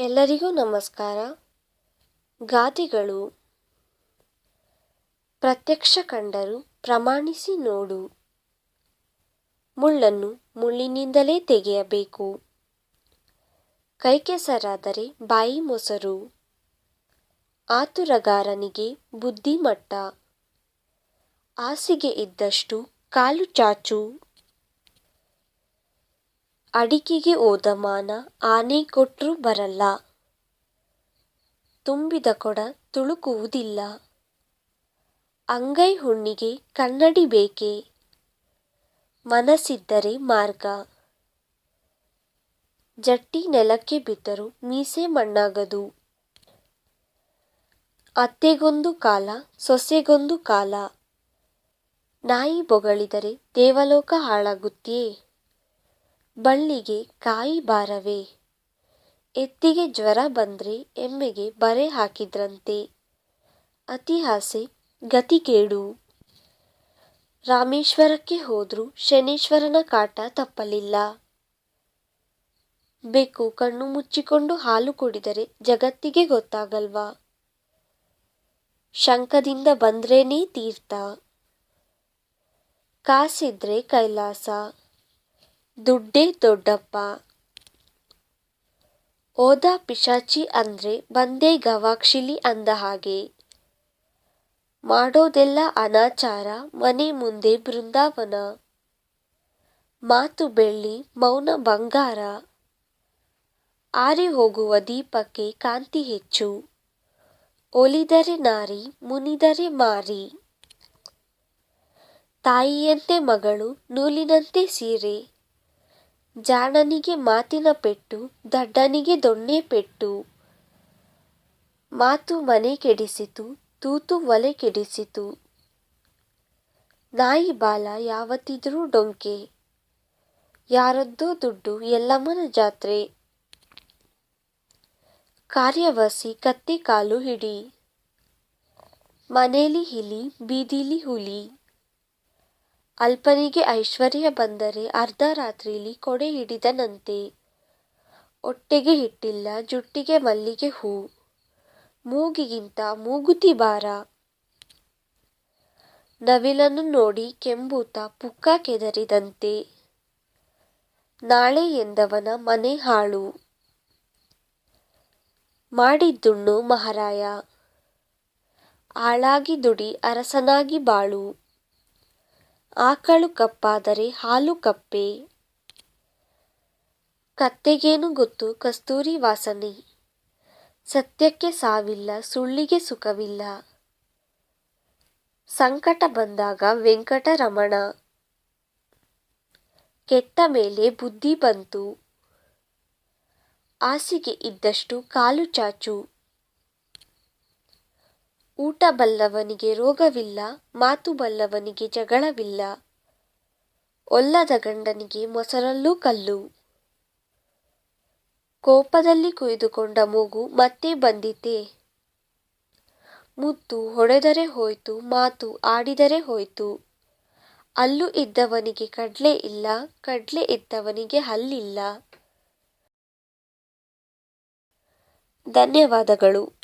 ಎಲ್ಲರಿಗೂ ನಮಸ್ಕಾರ. ಗಾದೆಗಳು ಪ್ರತ್ಯಕ್ಷ ಕಂಡರು ಪ್ರಮಾಣಿಸಿ ನೋಡು. ಮುಳ್ಳನ್ನು ಮುಳ್ಳಿನಿಂದಲೇ ತೆಗೆಯಬೇಕು. ಕೈ ಕೆಸರಾದರೆ ಬಾಯಿ ಮೊಸರು. ಆತುರಗಾರನಿಗೆ ಬುದ್ಧಿಮಟ್ಟ. ಹಾಸಿಗೆ ಇದ್ದಷ್ಟು ಕಾಲು ಚಾಚು. ಅಡಿಕೆಗೆ ಹೋದ ಮಾನ ಆನೆ ಕೊಟ್ರೂ ಬರಲ್ಲ. ತುಂಬಿದ ಕೊಡ ತುಳುಕುವುದಿಲ್ಲ. ಅಂಗೈ ಹುಣ್ಣಿಗೆ ಕನ್ನಡಿ ಬೇಕೆ? ಮನಸ್ಸಿದ್ದರೆ ಮಾರ್ಗ. ಜಟ್ಟಿ ನೆಲಕ್ಕೆ ಬಿದ್ದರೂ ಮೀಸೆ ಮಣ್ಣಾಗದು. ಅತ್ತೆಗೊಂದು ಕಾಲ, ಸೊಸೆಗೊಂದು ಕಾಲ. ನಾಯಿ ಬೊಗಳಿದರೆ ದೇವಲೋಕ ಹಾಳಾಗುತ್ತೆಯೇ ಬಳ್ಳಿಗೆ ಕಾಯಿ ಬಾರವೇ? ಎತ್ತಿಗೆ ಜ್ವರ ಬಂದ್ರೆ ಎಮ್ಮೆಗೆ ಬರೆ ಹಾಕಿದ್ರಂತೆ. ಅತಿಹಾಸೆ ಗತಿ ಕೇಡು. ರಾಮೇಶ್ವರಕ್ಕೆ ಹೋದ್ರೂ ಶನೀಶ್ವರನ ಕಾಟ ತಪ್ಪಲಿಲ್ಲ. ಬೆಕ್ಕು ಕಣ್ಣು ಮುಚ್ಚಿಕೊಂಡು ಹಾಲು ಕುಡಿದರೆ ಜಗತ್ತಿಗೆ ಗೊತ್ತಾಗಲ್ವಾ? ಶಂಖದಿಂದ ಬಂದ್ರೇನೇ ತೀರ್ಥ. ಕಾಸಿದ್ರೆ ಕೈಲಾಸ. ದುಡ್ಡೇ ದೊಡ್ಡಪ್ಪ. ಓದ ಪಿಶಾಚಿ ಅಂದ್ರೆ ಬಂದೇ ಗವಾಕ್ಷಿಲಿ ಅಂದ ಹಾಗೆ. ಮಾಡೋದೆಲ್ಲ ಅನಾಚಾರ, ಮನೆ ಮುಂದೆ ಬೃಂದಾವನ. ಮಾತು ಬೆಳ್ಳಿ ಮೌನ ಬಂಗಾರ. ಆರಿ ಹೋಗುವ ದೀಪಕ್ಕೆ ಕಾಂತಿ ಹೆಚ್ಚು. ಒಲಿದರೆ ನಾರಿ, ಮುನಿದರೆ ಮಾರಿ. ತಾಯಿಯಂತೆ ಮಗಳು ನೂಲಿನಂತೆ ಸೀರೆ. ಜಾಣನಿಗೆ ಮಾತಿನ ಪೆಟ್ಟು, ದಡ್ಡನಿಗೆ ದೊಣ್ಣೆ ಪೆಟ್ಟು. ಮಾತು ಮನೆ ಕೆಡಿಸಿತು, ತೂತು ಒಲೆ ಕೆಡಿಸಿತು. ನಾಯಿ ಬಾಲ ಯಾವತ್ತಿದ್ರೂ ಡೊಂಕೆ. ಯಾರದ್ದೋ ದುಡ್ಡು, ಎಲ್ಲಮ್ಮನ ಜಾತ್ರೆ. ಕಾರ್ಯವಸಿ ಕತ್ತಿ ಕಾಲು ಹಿಡಿ. ಮನೇಲಿ ಹಿಲಿ, ಬೀದಿಲಿ ಹುಲಿ. ಅಲ್ಪನಿಗೆ ಐಶ್ವರ್ಯ ಬಂದರೆ ಅರ್ಧ ರಾತ್ರಿಲಿ ಕೊಡೆ ಹಿಡಿದನಂತೆ ಹೊಟ್ಟೆಗೆ ಹಿಟ್ಟಿಲ್ಲ, ಜುಟ್ಟಿಗೆ ಮಲ್ಲಿಗೆ ಹೂ. ಮೂಗಿಗಿಂತ ಮೂಗುತಿ ಬಾರ ನವಿಲನ್ನು ನೋಡಿ ಕೆಂಬೂತ ಪುಕ್ಕ ಕೆದರಿದಂತೆ. ನಾಳೆ ಎಂದವನ ಮನೆ ಹಾಳು. ಮಾಡಿದ್ದುಣ್ಣು ಮಹಾರಾಯ. ಆಳಾಗಿ ದುಡಿ ಅರಸನಾಗಿ ಬಾಳು. ಆಕಳು ಕಪ್ಪಾದರೆ ಹಾಲು ಕಪ್ಪೆ. ಕತ್ತೆಗೇನು ಗೊತ್ತು? ಕಸ್ತೂರಿ ವಾಸನೆ. ಸತ್ಯಕ್ಕೆ ಸಾವಿಲ್ಲ, ಸುಳ್ಳಿಗೆ ಸುಖವಿಲ್ಲ. ಸಂಕಟ ಬಂದಾಗ ವೆಂಕಟರಮಣ. ಕೆಟ್ಟ ಮೇಲೆ ಬುದ್ಧಿ ಬಂತು. ಹಾಸಿಗೆ ಇದ್ದಷ್ಟು ಕಾಲು ಚಾಚು. ಊಟ ಬಲ್ಲವನಿಗೆ ರೋಗವಿಲ್ಲ ಮಾತು ಬಲ್ಲವನಿಗೆ ಜಗಳವಿಲ್ಲ. ಒಲ್ಲದ ಗಂಡನಿಗೆ ಮೊಸರಲ್ಲೂ ಕಲ್ಲು. ಕೋಪದಲ್ಲಿ ಕುಯ್ದುಕೊಂಡ ಮೂಗು, ಮತ್ತೆ ಬಂದಿತೆ ಮುತ್ತು ಹೊಡೆದರೆ ಹೋಯ್ತು, ಮಾತು ಆಡಿದರೆ ಹೋಯ್ತು. ಅಲ್ಲು ಇದ್ದವನಿಗೆ ಕಡ್ಲೆ ಇಲ್ಲ, ಕಡ್ಲೆ ಇದ್ದವನಿಗೆ ಹಲ್ಲಿಲ್ಲ. ಧನ್ಯವಾದಗಳು.